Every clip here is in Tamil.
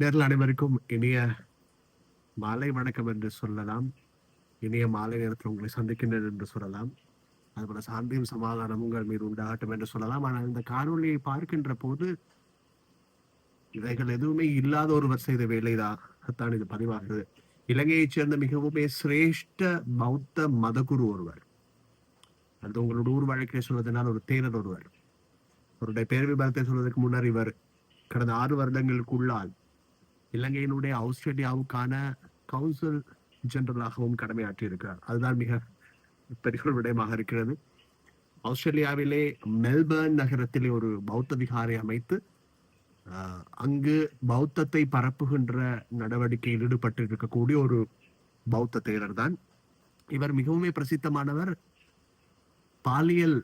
நேரில் அனைவருக்கும் இனிய மாலை வணக்கம் என்று சொல்லலாம். இனிய மாலை நேரத்தில் உங்களை சந்திக்கின்றேன் என்று சொல்லலாம். அதுபோல சாந்தியும் சமாதானம் உங்கள் மீது உண்டாகட்டும் என்று சொல்லலாம். ஆனால் இந்த காணொளியை பார்க்கின்ற போது இவைகள் எதுவுமே இல்லாத ஒருவர் செய்த வேலைதான் தான் இது பதிவாகுது இலங்கையைச் சேர்ந்த மிகவும் சிரேஷ்ட பௌத்த மதகுரு ஒருவர். அது உங்களோட ஊர் வழக்கை சொல்வதனால் ஒரு தேரர் ஒருவர். அவருடைய பேர் விபரத்தை சொல்வதற்கு முன்னர் இவர் கடந்த ஆறு வருடங்களுக்குள்ளால் இலங்கையினுடைய ஆஸ்திரேலியாவுக்கான கவுன்சில் ஜெனரலாகவும் கடமையாற்றியிருக்கிறார். அதுதான் மிக பெரிய விடயமாக இருக்கிறது. ஆஸ்திரேலியாவிலே மெல்பர்ன் நகரத்திலே ஒரு பௌத்த விகாரை அமைத்து அங்கு பௌத்தத்தை பரப்புகின்ற நடவடிக்கையில் ஈடுபட்டு இருக்கக்கூடிய ஒரு பௌத்த தேரர் தான் இவர் மிகவும் பிரசித்தமானவர் பாலியல்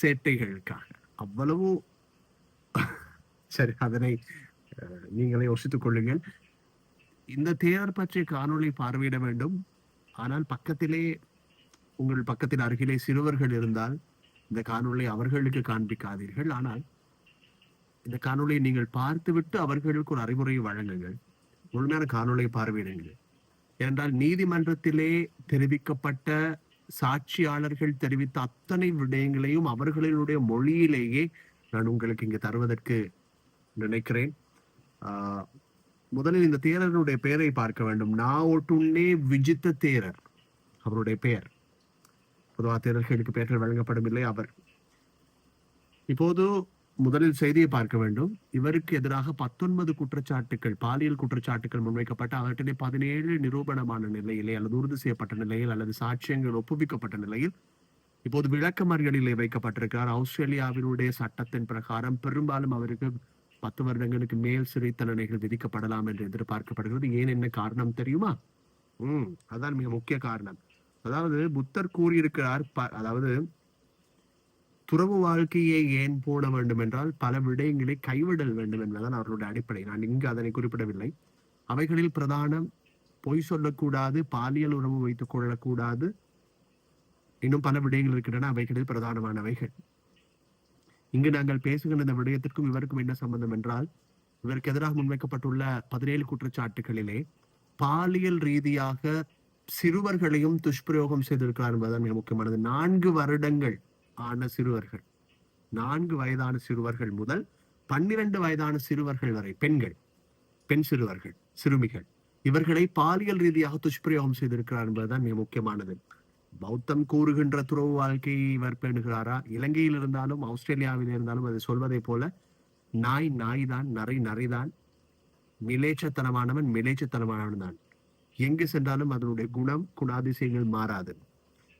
சேட்டைகளுக்காக. அவ்வளவு சரி அதனை நீங்களே யோசித்துக் கொள்ளுங்கள். இந்த தேர் பற்றிய காணொளி பார்வையிட வேண்டும். ஆனால் பக்கத்திலே உங்கள் பக்கத்தில் அருகிலே சிறுவர்கள் இருந்தால் இந்த காணொளி அவர்களுக்கு காண்பிக்காதீர்கள். ஆனால் இந்த காணொளியை நீங்கள் பார்த்துவிட்டு அவர்களுக்கு ஒரு அறிவுரையை வழங்குங்கள். முழுமையான காணொளியை பார்வையிடுங்கள். ஏனென்றால் நீதிமன்றத்திலே தெரிவிக்கப்பட்ட சாட்சியாளர்கள் தெரிவித்த அத்தனை விடயங்களையும் அவர்களினுடைய மொழியிலேயே நான் உங்களுக்கு இங்கு தருவதற்கு நினைக்கிறேன். முதலில் இந்த தேரனுடைய பெயரை பார்க்க வேண்டும். நான் ஒட்டுண்ணே விஜித்த தேரர் அவருடைய பெயர். பொதுவாக தேரர்களுக்கு பெயர்கள் வழங்கப்படவில்லை அவர். இப்போது முதலில் செய்தியை பார்க்க வேண்டும். இவருக்கு எதிராக பத்தொன்பது குற்றச்சாட்டுகள் பாலியல் குற்றச்சாட்டுகள் முன்வைக்கப்பட்டு அவற்றிலே பதினேழு நிரூபணமான நிலையிலே அல்லது உறுதி செய்யப்பட்ட நிலையில் அல்லது சாட்சியங்கள் ஒப்புவிக்கப்பட்ட நிலையில் இப்போது விளக்கமறியலிலே வைக்கப்பட்டிருக்கிறார். ஆஸ்திரேலியாவினுடைய சட்டத்தின் பிரகாரம் பெரும்பாலும் அவருக்கு பத்து வருடங்களுக்கு மேல் சிறை தண்டனைகள் விதிக்கப்படலாம் என்று எதிர்பார்க்கப்படுகிறது. ஏன் என்ன காரணம் தெரியுமா? உம் அதான் மிக முக்கிய காரணம். அதாவது புத்தர் கூறியிருக்கிறார் ப- அதாவது துறவு வாழ்க்கையை ஏன் போட வேண்டும் என்றால் பல விடயங்களை கைவிடல் வேண்டும் என்பதுதான் அவர்களுடைய அடிப்படை. நான் இங்கு அதனை குறிப்பிடவில்லை. அவைகளில் பிரதானம் பொய் சொல்லக்கூடாது பாலியல் உறவு வைத்துக் கொள்ளக்கூடாது. இன்னும் பல விடயங்கள் இருக்கின்றன அவைகளில் பிரதானமானவைகள். இங்கு நாங்கள் பேசுகின்ற இந்த விடயத்திற்கும் இவருக்கும் என்ன சம்பந்தம் என்றால் இவருக்கு எதிராக முன்வைக்கப்பட்டுள்ள பதினேழு குற்றச்சாட்டுகளிலே பாலியல் ரீதியாக சிறுவர்களையும் துஷ்பிரயோகம் செய்திருக்கிறார் என்பதுதான் மிக முக்கியமானது. நான்கு வருடங்கள் ஆன சிறுவர்கள் நான்கு வயதான சிறுவர்கள் முதல் பன்னிரண்டு வயதான சிறுவர்கள் வரை பெண்கள் பெண் சிறுவர்கள் சிறுமிகள் இவர்களை பாலியல் ரீதியாக துஷ்பிரயோகம் செய்திருக்கிறார் என்பதுதான் மிக முக்கியமானது. பௌத்தம் கூறுகின்ற துறவு வாழ்க்கையை இவர் பேணுகிறாரா? இலங்கையில் இருந்தாலும் ஆஸ்திரேலியாவில் இருந்தாலும் அது சொல்வதை போல நாய் நாய் தான் நரை நரைதான் மிலேச்சத்தனமானவன் மிலேச்சத்தனமானவன் தான் எங்கு சென்றாலும் அதனுடைய குணம் குணாதிசயங்கள் மாறாது.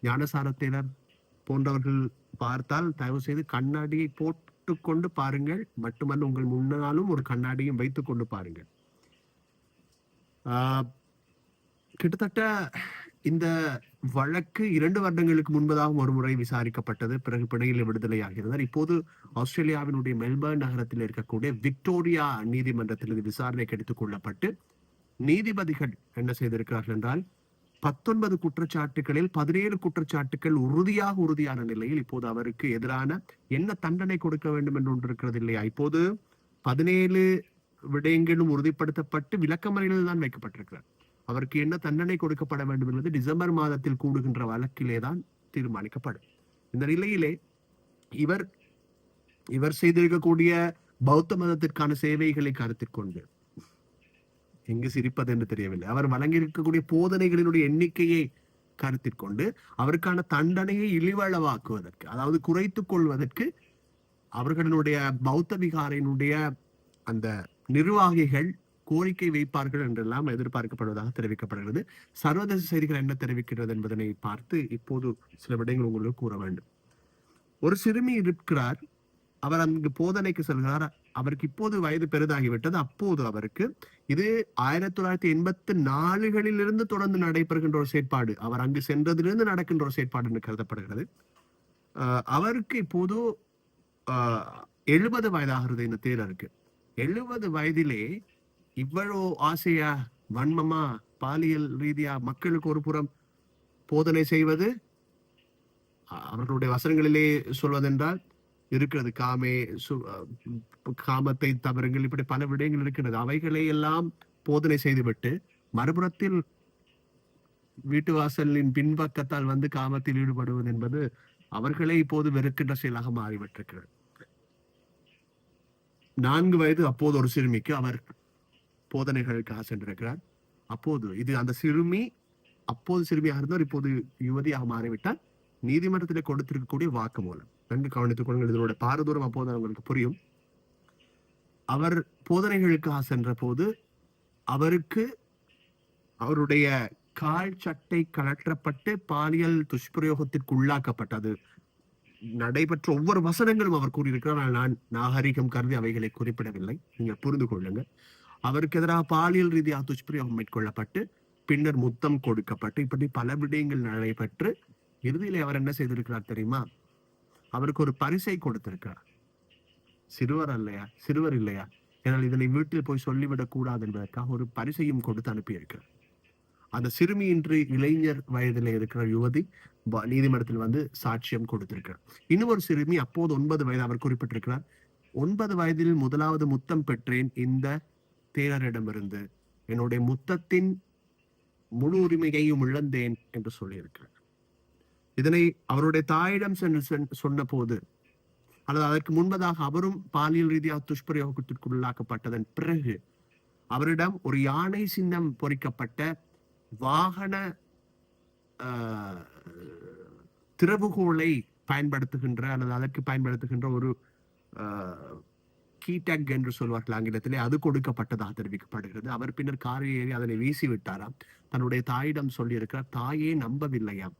ஞானசாரத்தினர் போன்றவர்கள் பார்த்தால் தயவு செய்து கண்ணாடியை போட்டுக்கொண்டு பாருங்கள். மட்டுமல்ல உங்கள் முன்னாலும் ஒரு கண்ணாடியும் வைத்துக் கொண்டு பாருங்கள். ஆஹ், கிட்டத்தட்ட இந்த வழக்கு இரண்டு வருடங்களுக்கு முன்பதாக ஒரு முறை விசாரிக்கப்பட்டது. பிறகு பிணையில் விடுதலையாகிறார் இப்போது ஆஸ்திரேலியாவினுடைய மெல்பர்ன் நகரத்தில் இருக்கக்கூடிய விக்டோரியா நீதிமன்றத்தில் இது விசாரணைக்கு எடுத்துக் கொள்ளப்பட்டு நீதிபதிகள் என்ன செய்திருக்கிறார்கள் என்றால் பத்தொன்பது குற்றச்சாட்டுகளில் பதினேழு குற்றச்சாட்டுகள் உறுதியாக உறுதியான நிலையில் இப்போது அவருக்கு எதிரான என்ன தண்டனை கொடுக்க வேண்டும் என்று ஒன்று இருக்கிறது இல்லையா? இப்போது பதினேழு விடயங்களும் உறுதிப்படுத்தப்பட்டு விளக்கமறையில் தான் வைக்கப்பட்டிருக்கிறார். அவருக்கு என்ன தண்டனை கொடுக்கப்பட வேண்டும் என்பது டிசம்பர் மாதத்தில் கூடுகின்ற வழக்கிலே தான் தீர்மானிக்கப்படும். இந்த நிலையிலே இவர் இவர் செய்திருக்கக்கூடிய பௌத்த மதத்திற்கான சேவைகளை கருத்தில் கொண்டு எங்கு சிரிப்பது என்று தெரியவில்லை. அவர் வழங்கியிருக்கக்கூடிய போதனைகளினுடைய எண்ணிக்கையை கருத்தில் கொண்டு அவருக்கான தண்டனையை இழிவளவாக்குவதற்கு அதாவது குறைத்துக் கொள்வதற்கு அவர்களுடைய பௌத்த விகாரினுடைய அந்த நிர்வாகிகள் கோரிக்கை வைப்பார்கள் என்றெல்லாம் எதிர்பார்க்கப்படுவதாக தெரிவிக்கப்படுகிறது. சர்வதேச செய்திகள் என்ன தெரிவிக்கிறது என்பதனை பார்த்து இப்போது சில விடயங்கள் உங்களுக்கு கூற வேண்டும். ஒரு சிறுமி இருக்கிறார். அவர் அங்கு போதனைக்கு செல்கிறார். அவருக்கு இப்போது வயது பெரிதாகிவிட்டது. அப்போது அவருக்கு இது ஆயிரத்தி தொள்ளாயிரத்தி எண்பத்தி நாலுகளிலிருந்து தொடர்ந்து நடைபெறுகின்ற ஒரு செயற்பாடு. அவர் அங்கு சென்றதிலிருந்து நடக்கின்ற ஒரு செயற்பாடு என்று கருதப்படுகிறது. அவருக்கு இப்போது எழுபது வயதாகிறது இந்த தேரருக்கு. எழுபது வயதிலே இவ்வளவு ஆசையா வன்மமா பாலியல் ரீதியா மக்களுக்கு ஒரு புறம் போதனை செய்வது? அவர்களுடைய வசனங்களிலே சொல்வதென்றால் இருக்கிறது காமே சு- காமத்தை தவறுங்கள் இப்படி பல விடயங்கள் இருக்கிறது. அவைகளை எல்லாம் போதனை செய்துவிட்டு மறுபுறத்தில் வீட்டு வாசலின் பின்பக்கத்தால் வந்து காமத்தில் ஈடுபடுவது என்பது அவர்களே இப்போது வெறுக்கின்ற செயலாக மாறிவிட்டிருக்கிறது. நான்கு வயது அப்போது ஒரு சிறுமிக்கு அவர் போதனைகளுக்காக சென்றிருக்கிறார். அப்போது இது அந்த சிறுமி அப்போது சிறுமியாக இருந்தவர் இப்போது யுவதியாக மாறிவிட்டால் நீதிமன்றத்தில் கொடுத்திருக்கக்கூடிய வாக்குமூலம். நன்கு கவனித்துக் கொள்ளுங்கள் இதனோட பாரதூரம் அப்போது அவங்களுக்கு புரியும். அவர் போதனைகளுக்காக சென்ற போது அவருக்கு அவருடைய கால் சட்டை கலற்றப்பட்டு பாலியல் துஷ்பிரயோகத்திற்கு உள்ளாக்கப்பட்டது நடைபெற்ற ஒவ்வொரு வசனங்களும் அவர் கூறியிருக்கிறார். ஆனால் நான் நாகரிகம் கருதி அவைகளை குறிப்பிடவில்லை. நீங்கள் புரிந்து கொள்ளுங்கள். அவருக்கு எதிராக பாலியல் ரீதியாக துஷ்பிரயோகம் மேற்கொள்ளப்பட்டு பின்னர் முத்தம் கொடுக்கப்பட்டு இப்படி பல விடயங்கள் நடைபெற்று இறுதியில் அவர் என்ன செய்திருக்கிறார் தெரியுமா? அவருக்கு ஒரு பரிசை கொடுத்திருக்கிறார். சிறுவர் அல்லையா? சிறுவர் இல்லையா? ஏனால் இதனை வீட்டில் போய் சொல்லிவிடக் கூடாது என்பதற்காக ஒரு பரிசையும் கொடுத்து அனுப்பியிருக்கிறார். அந்த சிறுமி இன்று இளைஞர் வயதில் இருக்கிற யுவதி நீதிமன்றத்தில் வந்து சாட்சியம் கொடுத்திருக்கிறார். இன்னும் ஒரு சிறுமி அப்போது ஒன்பது வயது அவர் குறிப்பிட்டிருக்கிறார் ஒன்பது வயதில் முதலாவது முத்தம் பெற்றேன். இந்த தேரரிடமிருந்து என்னுடைய முத்தத்தின் முழு உரிமையையும் இழந்தேன் என்று சொல்லியிருக்கிறார். இதனை அவருடைய தாயிடம் சென்று சொன்ன போது அல்லது அதற்கு முன்பதாக அவரும் பாலியல் ரீதியாக துஷ்பிரயோகத்திற்கு உள்ளாக்கப்பட்டதன் பிறகு அவரிடம் ஒரு யானை சின்னம் பொறிக்கப்பட்ட வாகன திறவுகோளை திறவுகோலை பயன்படுத்துகின்ற அல்லது அதற்கு பயன்படுத்துகின்ற ஒரு கீடக் என்று சொல்வார்கள் ஆங்கிலத்திலே அது கொடுக்கப்பட்டதாக தெரிவிக்கப்படுகிறது அவர் பின்னர் காரில் ஏறி அதனை வீசி விட்டாராம் தன்னுடைய தாயிடம் சொல்லியிருக்கிறார் தாயே நம்பவில்லையாம்.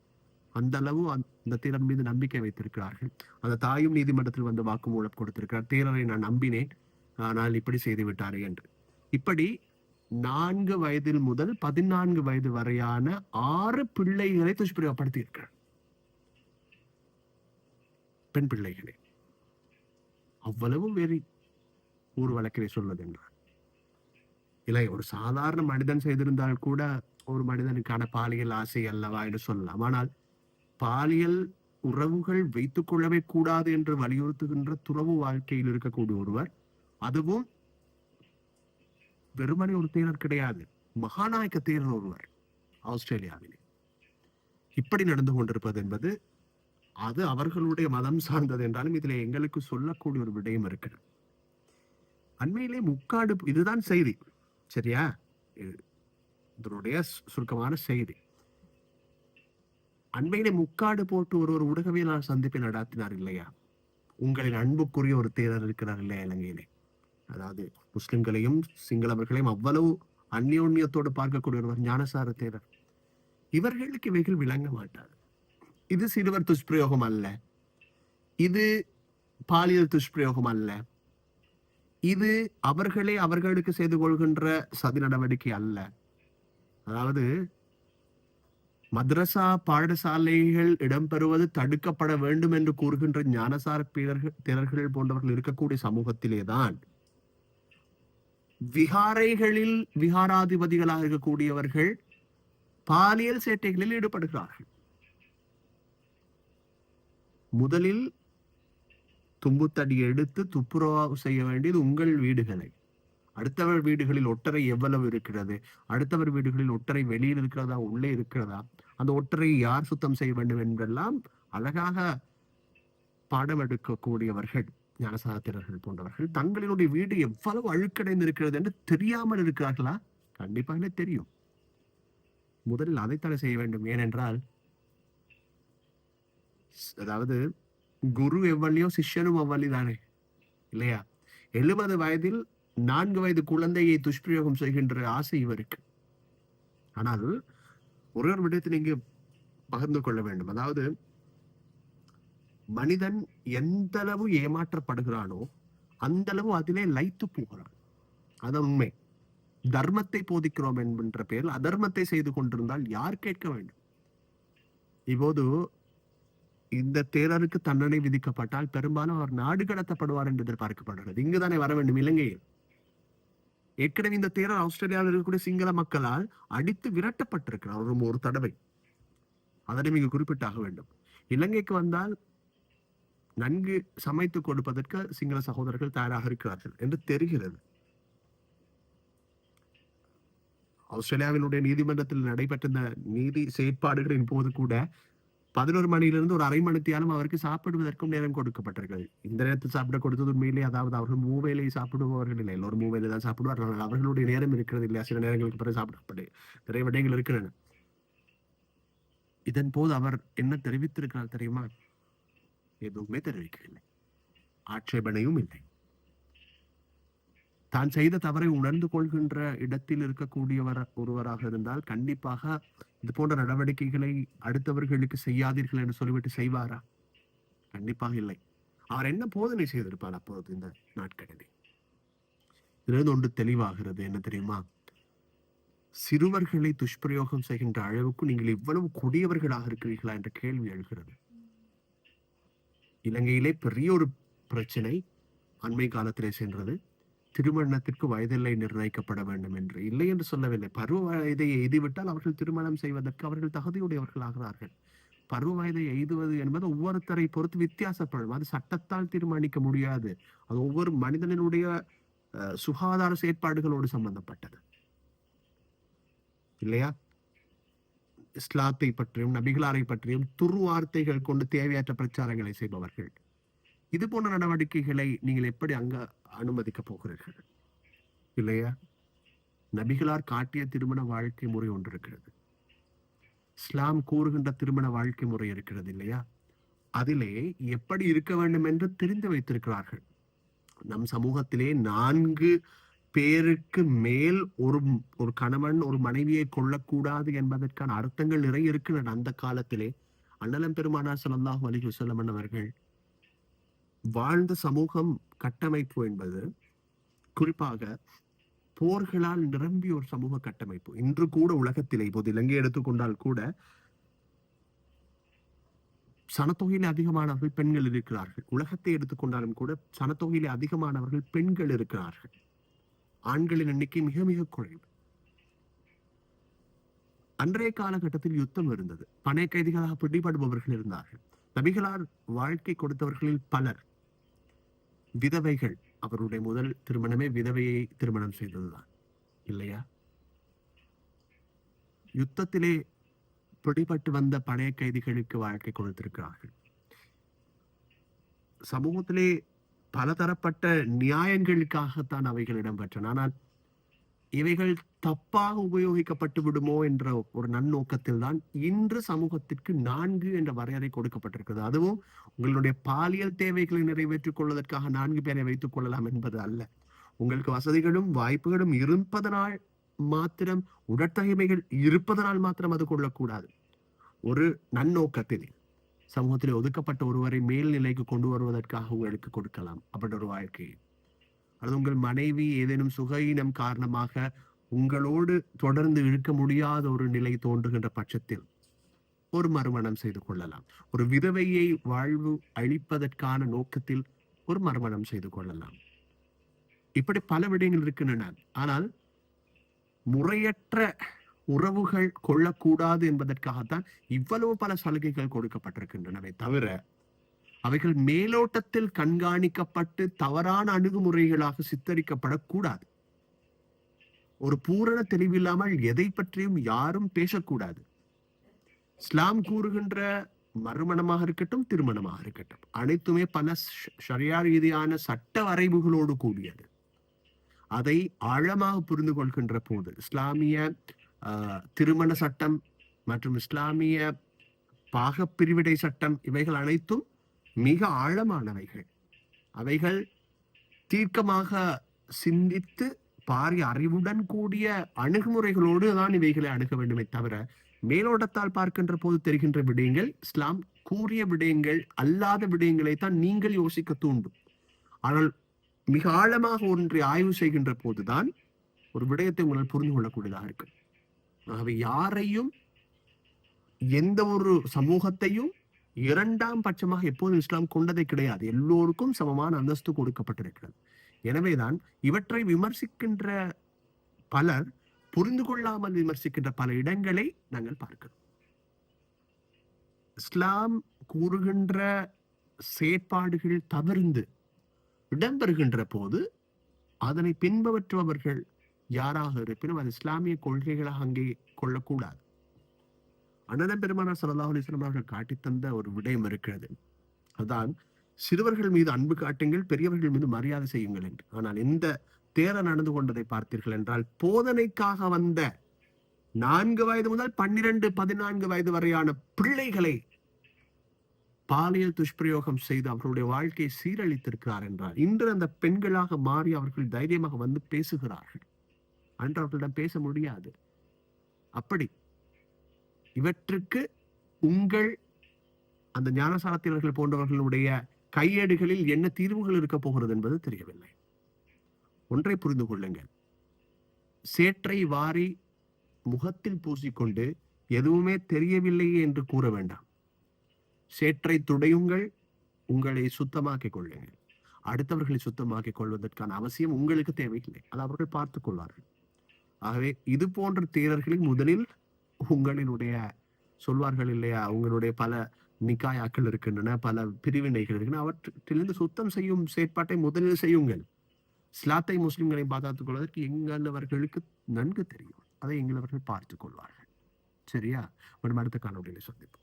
அந்த அளவு அந்த- அந்த மீது நம்பிக்கை வைத்திருக்கிறார்கள். அந்த தாயும் நீதிமன்றத்தில் வந்து வாக்குமூலம் கொடுத்திருக்கிறார். தீரரை நான் நம்பினேன் ஆனால் இப்படி செய்து விட்டாரே என்று. இப்படி நான்கு வயதில் முதல் பதினான்கு வயது வரையான ஆறு பிள்ளைகளை துஷ்பிரயோகப்படுத்தி இருக்கிறார் பெண் பிள்ளைகளை அவ்வளவு வெறி ஊர் வழக்கிலே சொல்வது என்றார். இல்லை ஒரு சாதாரண மனிதன் செய்திருந்தால் கூட ஒரு மனிதனுக்கான பாலியல் ஆசை அல்லவா என்று சொல்லலாம். ஆனால் பாலியல் உறவுகள் வைத்துக் கொள்ளவே கூடாது என்று வலியுறுத்துகின்ற துறவு வாழ்க்கையில் இருக்கக்கூடிய ஒருவர் அதுவும் வெறுமனே ஒரு தேரர் கிடையாது மகாநாயக்க தேரர் ஒருவர் ஆஸ்திரேலியாவிலே. இப்படி நடந்து கொண்டிருப்பது என்பது அது அவர்களுடைய மதம் சார்ந்தது என்றாலும் இதுல எங்களுக்கு சொல்லக்கூடிய ஒரு விடயம் இருக்கிறது. அண்மையிலே முக்காடு இதுதான் செய்தி. சரியா? இதனுடைய சுருக்கமான செய்தி. அண்மையிலே முக்காடு போட்டு ஒரு ஒரு ஊடகவியலாளர் சந்திப்பை நடாத்தினார் இல்லையா? உங்களின் அன்புக்குரிய ஒரு தேரர் இருக்கிறார் இல்லையா இலங்கையிலே? அதாவது முஸ்லிம்களையும் சிங்களவர்களையும் அவ்வளவு அந்யோன்யத்தோடு பார்க்கக்கூடிய ஒருவர் ஞானசார தேரர். இவர்களுக்கு இவைகள் விளங்க மாட்டார் இது சிறுவர் துஷ்பிரயோகம் அல்ல. இது பாலியல் துஷ்பிரயோகம் அல்ல. இது அவர்களே அவர்களுக்கு செய்து கொள்கின்ற சதி நடவடிக்கை அல்ல. அதாவது மதரசா பாடசாலைகள் இடம்பெறுவது தடுக்கப்பட வேண்டும் என்று கூறுகின்ற ஞானசார பீடர்கள் திறர்கள் போன்றவர்கள் இருக்கக்கூடிய சமூகத்திலேதான் விகாரைகளில் விகாராதிபதிகளாக இருக்கக்கூடியவர்கள் பாலியல் சேட்டைகளில் ஈடுபடுகிறார்கள். முதலில் தும்புத்தடி எடுத்து துப்புரவாக செய்ய வேண்டியது உங்கள் வீடுகளை. அடுத்தவர் வீடுகளில் ஒட்டரை எவ்வளவு இருக்கிறது? அடுத்தவர் வீடுகளில் ஒட்டரை வெளியில் இருக்கிறதா? உள்ளே இருக்கிறதா? அந்த ஒட்டரை யார் சுத்தம் செய்ய வேண்டும் என்றெல்லாம் அழகாக பாடம் எடுக்கக்கூடியவர்கள் ஞானசாத்திரர்கள் போன்றவர்கள் தங்களினுடைய வீடு எவ்வளவு அழுக்கடைந்து இருக்கிறது என்று தெரியாமல் இருக்கிறார்களா? கண்டிப்பாக தெரியும். முதலில் அதைத்தானே செய்ய வேண்டும்? ஏனென்றால் அதாவது குரு எவ்வளியோ சிஷ்யனும் அவ்வளிதானே இல்லையா? எழுபது வயதில் நான்கு வயது குழந்தையை துஷ்பிரயோகம் செய்கின்ற ஆசை இவருக்கு. ஆனால் ஒரு ஒரு விடயத்தை நீங்க பகிர்ந்து கொள்ள வேண்டும். அதாவது மனிதன் எந்த அளவு ஏமாற்றப்படுகிறானோ அந்த அளவு அதிலே லைத்து போகிறான். அது உண்மை. தர்மத்தை போதிக்கிறோம் என்கின்ற பெயரில் அதர்மத்தை செய்து கொண்டிருந்தால் யார் கேட்க வேண்டும்? இப்போது இந்த தேரருக்கு தண்டனை விதிக்கப்பட்டால் பெரும்பாலும் அவர் நாடு கடத்தப்படுவார் என்று எதிர்பார்க்கப்படுகிறது. இங்குதானே வர வேண்டும் இலங்கையில். ஏற்கனவே இந்த தேரர் ஆஸ்திரேலியாவில் இருக்கக்கூடிய சிங்கள மக்களால் அடித்து விரட்டப்பட்டிருக்கிறார். ஒரு ஒரு தடவை. அதனை மிக குறிப்பிட்டாக வேண்டும். இலங்கைக்கு வந்தால் நன்கு சமைத்து கொடுப்பதற்கு சிங்கள சகோதரர்கள் தயாராக இருக்கிறார்கள் என்று தெரிகிறது. ஆஸ்திரேலியாவினுடைய நீதிமன்றத்தில் நடைபெற்ற இந்த நீதி செயற்பாடுகளின் போது கூட பதினோரு மணியிலிருந்து ஒரு அரை மணித்தியாலும் அவருக்கு சாப்பிடுவதற்கும் நேரம் கொடுக்கப்பட்டிருக்கிறது. இந்த நேரத்தில் சாப்பிட கொடுத்தது உண்மையிலே அதாவது அவர்கள் மூவேலை சாப்பிடுபவர்கள் இல்லை. எல்லோரும் மூவேலை தான் சாப்பிடுவார்கள். அவர்களுடைய நேரம் இருக்கிறது இல்லையா? சில நேரங்களுக்கு பிறகு சாப்பிடப்படு நிறைய விடயங்கள் இருக்கின்றன. இதன் போது அவர் என்ன தெரிவித்திருக்கிறார் தெரியுமா? எதுவுமே தெரிவிக்கவில்லை. ஆட்சேபனையும் இல்லை. தான் செய்த தவறை உணர்ந்து கொள்கின்ற இடத்தில் இருக்கக்கூடியவர் ஒருவராக இருந்தால் கண்டிப்பாக இது போன்ற நடவடிக்கைகளை அடுத்தவர்களுக்கு செய்யாதீர்கள் என்று சொல்லிவிட்டு செய்வாரா? கண்டிப்பாக இல்லை. அவர் என்ன போதனை செய்திருப்பார் அப்போது இந்த நாட்களிலே? இதிலிருந்து ஒன்று தெளிவாகிறது. என்ன தெரியுமா? சிறுவர்களை துஷ்பிரயோகம் செய்கின்ற அளவுக்கு நீங்கள் இவ்வளவு கொடியவர்களாக இருக்கிறீர்களா என்ற கேள்வி எழுகிறது. இலங்கையிலே பெரிய ஒரு பிரச்சனை அண்மை காலத்திலே சென்றது. திருமணத்திற்கு வயதில்லை நிர்ணயிக்கப்பட வேண்டும் என்று. இல்லை என்று சொல்லவில்லை. பருவ வயதை எய்துவிட்டால் அவர்கள் திருமணம் செய்வதற்கு அவர்கள் தகுதியுடையவர்களாகிறார்கள். பருவ வயதை எய்துவது என்பது ஒவ்வொருத்தரை பொறுத்து வித்தியாசப்படும். அது சட்டத்தால் தீர்மானிக்க முடியாது. அது ஒவ்வொரு மனிதனுடைய அஹ், சுகாதார செயற்பாடுகளோடு சம்பந்தப்பட்டது. இல்லையா? இஸ்லாத்தை பற்றியும் நபிகளாரை பற்றியும் துருவார்த்தைகள் கொண்டு தேவையற்ற பிரச்சாரங்களை செய்பவர்கள். இது போன்ற நடவடிக்கைகளை நீங்கள் எப்படி அங்க அனுமதிக்க போகிறீர்கள் இல்லையா? நபிகளார் காட்டிய திருமண வாழ்க்கை முறை ஒன்று இருக்கிறது இஸ்லாம் கூறுகின்ற திருமண வாழ்க்கை முறை இருக்கிறது இல்லையா? அதிலே எப்படி இருக்க வேண்டும் என்று தெரிந்து வைத்திருக்கிறார்கள். நம் சமூகத்திலே நான்கு பேருக்கு மேல் ஒரு ஒரு கணவன் ஒரு மனைவியை கொள்ளக்கூடாது என்பதற்கான அர்த்தங்கள் நிறைய இருக்கின்றன. அந்த காலத்திலே அண்ணலம் பெருமானார் ஸல்லல்லாஹு அலைஹி வஸல்லம் அவர்கள் வாழ்ந்த சமூகம் கட்டமைப்பு என்பது குறிப்பாக போர்களால் நிரம்பிய ஒரு சமூக கட்டமைப்பு. இன்று கூட உலகத்திலே இப்போது இலங்கை எடுத்துக்கொண்டால் கூட சனத்தொகையிலே அதிகமானவர்கள் பெண்கள் இருக்கிறார்கள். உலகத்தை எடுத்துக்கொண்டாலும் கூட சனத்தொகையிலே அதிகமானவர்கள் பெண்கள் இருக்கிறார்கள். ஆண்களின் எண்ணிக்கை மிக மிக குறைவு. அன்றைய காலகட்டத்தில் யுத்தம் இருந்தது. பனை கைதிகளாக பிடிபடுபவர்கள் இருந்தார்கள். நபிகளார் வாழ்க்கை கொடுத்தவர்களில் பலர் விதவைகள். அவருடைய முதல் திருமணமே விதவையை திருமணம் செய்ததுதான். இல்லையா? யுத்தத்திலே பிடிபட்டு வந்த பழைய கைதிகளுக்கு வாழ்க்கை கொடுத்திருக்கிறார்கள். சமூகத்திலே பலதரப்பட்ட நியாயங்களுக்காகத்தான் அவைகள் இடம்பெற்றன. ஆனால் இவைகள் தப்பாக உபயோகிக்கப்பட்டு விடுமோ என்ற ஒரு நன்னோக்கத்தில் தான் இன்று சமூகத்திற்கு நான்கு என்ற வரையறை கொடுக்கப்பட்டிருக்கிறது. அதுவும் உங்களுடைய பாலியல் தேவைகளை நிறைவேற்றிக் கொள்வதற்காக நான்கு பேரை வைத்துக் கொள்ளலாம் என்பது அல்ல. உங்களுக்கு வசதிகளும் வாய்ப்புகளும் இருப்பதனால் மாத்திரம் உடற்தகைமைகள் இருப்பதனால் மாத்திரம் அது கொள்ளக்கூடாது. ஒரு நன்னோக்கத்தில் சமூகத்தில் ஒதுக்கப்பட்ட ஒருவரை மேல்நிலைக்கு கொண்டு வருவதற்காக உங்களுக்கு கொடுக்கலாம். அப்படி ஒரு வாழ்க்கையை அது உங்கள் மனைவி ஏதேனும் சுகஈனம் காரணமாக உங்களோடு தொடர்ந்து இருக்க முடியாத ஒரு நிலை தோன்றுகின்ற பட்சத்தில் ஒரு மறுமணம் செய்து கொள்ளலாம். ஒரு விதவையை வாழ்வு அழிப்பதற்கான நோக்கத்தில் ஒரு மறுமணம் செய்து கொள்ளலாம். இப்படி பல விடயங்கள் இருக்கின்றன. ஆனால் முறையற்ற உறவுகள் கொள்ளக்கூடாது என்பதற்காகத்தான் இவ்வளவு பல சலுகைகள் கொடுக்கப்பட்டிருக்கின்றனவே தவிர அவைகள் மேலோட்டத்தில் கண்காணிக்கப்பட்டு தவறான அணுகுமுறைகளாக சித்தரிக்கப்படக்கூடாது. ஒரு பூரண தெளிவில்லாமல் எதை பற்றியும் யாரும் பேசக்கூடாது. இஸ்லாம் கூறுகின்ற மறுமணமாக இருக்கட்டும் திருமணமாக இருக்கட்டும் அனைத்துமே பல சரியா ஷரியா ரீதியான சட்ட வரைவுகளோடு கூடியது. அதை ஆழமாக புரிந்து கொள்கின்ற போது இஸ்லாமிய ஆஹ், திருமண சட்டம் மற்றும் இஸ்லாமிய பாகப்பிரிவிடை சட்டம் இவைகள் அனைத்தும் மிக ஆழமானவைகள். அவைகள் தீர்க்கமாக சிந்தித்து பாரிய அறிவுடன் கூடிய அணுகுமுறைகளோடு தான் இவைகளை அணுக வேண்டுமே தவிர மேலோட்டத்தால் பார்க்கின்ற போது தெரிகின்ற விடயங்கள் இஸ்லாம் கூறிய விடயங்கள் அல்லாத விடயங்களை தான் நீங்கள் யோசிக்க தூண்டும். ஆனால் மிக ஆழமாக ஒன்றை ஆய்வு செய்கின்ற போதுதான் ஒரு விடயத்தை உங்களால் புரிந்து கொள்ளக்கூடியதாக இருக்கு. ஆகவே யாரையும் எந்த ஒரு சமூகத்தையும் இரண்டாம் பட்சமாக எப்போதும் இஸ்லாம் கொண்டதே கிடையாது. எல்லோருக்கும் சமமான அந்தஸ்து கொடுக்கப்பட்டிருக்கிறது. எனவேதான் இவற்றை விமர்சிக்கின்ற பலர் புரிந்து கொள்ளாமல் விமர்சிக்கின்ற பல இடங்களை நாங்கள் பார்க்கிறோம். இஸ்லாம் கூறுகின்ற செயற்பாடுகள் தவிர்ந்து இடம்பெறுகின்ற போது அதனை பின்பற்றுபவர்கள் யாராக இருப்பினும் அது இஸ்லாமிய கொள்கைகளாக அங்கே கொள்ளக்கூடாது. அண்ணன பெருமானார் ஸல்லல்லாஹு அலைஹி அவர்கள் காட்டித் தந்த ஒரு விடயம் இருக்கிறது. அதான் சிறுவர்கள் மீது அன்பு காட்டுங்கள் பெரியவர்கள் மீது மரியாதை செய்யுங்கள் என்று. ஆனால் இந்த தேர நடந்து கொண்டதை பார்த்தீர்கள் என்றால் போதனைக்காக வந்த நான்கு வயது முதல் பன்னிரண்டு பதினான்கு வயது வரையான பிள்ளைகளை பாலியல் துஷ்பிரயோகம் செய்து அவர்களுடைய வாழ்க்கையை சீரழித்திருக்கிறார் என்றால் இன்று அந்த பெண்களாக மாறி அவர்கள் தைரியமாக வந்து பேசுகிறார்கள். அன்று அவர்களிடம் பேச முடியாது. அப்படி இவற்றுக்கு உங்கள் அந்த ஞானசாரத்தினர்கள் போன்றவர்களுடைய கையேடுகளில் என்ன தீர்வுகள் இருக்க போகிறது என்பது தெரியவில்லை. ஒன்றை புரிந்து கொள்ளுங்கள். சேற்றை வாரி முகத்தில் பூசிக்கொண்டு எதுவுமே தெரியவில்லையே என்று கூற வேண்டாம். சேற்றை துடையுங்கள் உங்களை சுத்தமாக்கிக் கொள்ளுங்கள். அடுத்தவர்களை சுத்தமாக்கிக் கொள்வதற்கான அவசியம் உங்களுக்கு தேவையில்லை. அது அவர்கள் பார்த்துக் கொள்வார்கள். ஆகவே இது போன்ற தேரர்களில் முதலில் உங்களினுடைய சொல்வார்கள் இல்லையா? உங்களுடைய பல நிக்காயாக்கள் இருக்கின்றன பல பிரிவினைகள் இருக்கின்றன அவற்றிலிருந்து சுத்தம் செய்யும் செயற்பாட்டை முதலில் செய்யுங்கள். ஸ்லாத்தை முஸ்லிம்களை பாதுகாத்துக் கொள்வதற்கு எங்களவர்களுக்கு நன்கு தெரியும். அதை எங்களவர்கள் பார்த்துக் கொள்வார்கள். சரியா? மற்றும் அடுத்த காணொலியில் சந்திப்போம்.